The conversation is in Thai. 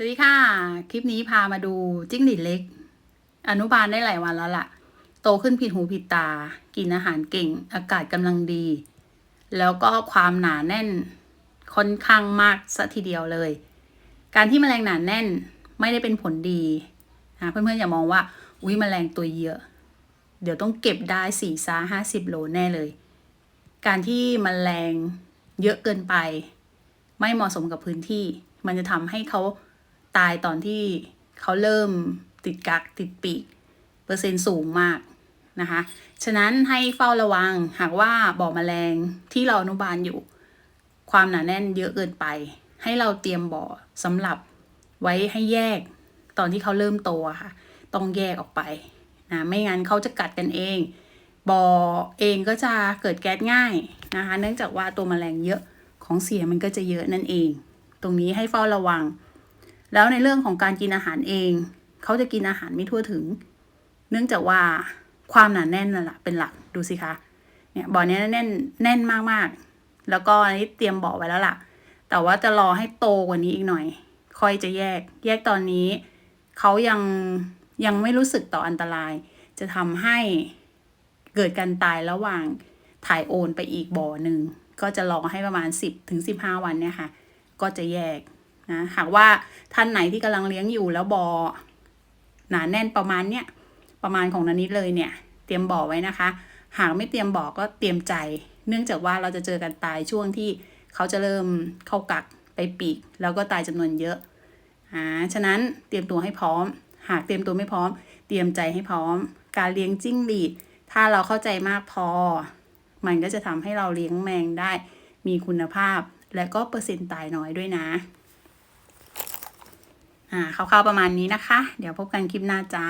สวัสดีค่ะ คลิปนี้พามาดูจิ้งหรีดเล็ก อนุบาลได้หลายวันแล้วล่ะ โตขึ้นผิดหูผิดตา กินอาหารเก่ง อากาศกำลังดี แล้วก็ความหนาแน่นค่อนข้างมากซะทีเดียวเลย การที่แมลงหนาแน่นไม่ได้เป็นผลดีนะเพื่อนๆอย่ามองว่า อุ้ยแมลงตัวเยอะ เดี๋ยวต้องเก็บได้สี่ซาห้าสิบโลแน่เลย การที่มแมลงเยอะเกินไป ไม่เหมาะสมกับพื้นที่ มันจะทำให้เขา ตายตอนที่เขาเริ่มติดกักติดปีก เปอร์เซ็นต์สูงมากนะคะ ฉะนั้นให้เฝ้าระวังหากว่าบ่อแมลงที่เราอนุบาลอยู่ ความหนาแน่นเยอะเกินไป ให้เราเตรียมบ่อสำหรับไว้ให้แยกตอนที่เขาเริ่มโตค่ะ ต้องแยกออกไปนะไม่งั้นเขาจะกัดกันเอง บ่อเองก็จะเกิดแก๊สง่ายนะคะ เนื่องจากว่าตัวแมลงเยอะของเสียมันก็จะเยอะนั่นเอง ตรงนี้ให้เฝ้าระวัง แล้วในเรื่องของการกินอาหารเอง เขาจะกินอาหารไม่ทั่วถึง เนื่องจากว่าความหนาแน่นนั่นแหละเป็นหลักดูสิคะเนี่ยบ่อนี้แน่นแน่นมากๆ แล้วก็อันนี้เตรียมบ่อไว้แล้วล่ะ แต่ว่าจะรอให้โตกว่านี้อีกหน่อย ค่อยจะแยก แยกตอนนี้ เขายังยังไม่รู้สึกต่ออันตราย จะทำให้เกิดการตายระหว่างถ่ายโอนไปอีกบ่อหนึ่งก็จะรอให้ประมาณ 10ถึง15 วันเนี่ยค่ะ ก็จะแยก นะหากว่าท่านไหนที่กำลังเลี้ยงอยู่แล้วบ่อหนาแน่นประมาณเนี้ยประมาณของนันนิดเลยเนี่ย เตรียมบ่อไว้นะคะ หากไม่เตรียมบ่อก็เตรียมใจ เนื่องจากว่าเราจะเจอกันตายช่วงที่เขาจะเริ่มเข้ากักไปปีก แล้วก็ตายจำนวนเยอะอ่าฉะนั้นเตรียมตัวให้พร้อม หากเตรียมตัวไม่พร้อม เตรียมใจให้พร้อม การเลี้ยงจิ้งหรีดถ้าเราเข้าใจมากพอ มันก็จะทำให้เราเลี้ยงแมงได้มีคุณภาพ และก็เปอร์เซ็นต์ตายน้อยด้วยนะ อ่าคร่าวๆประมาณนี้นะคะ เดี๋ยวพบกันคลิปหน้าจ้า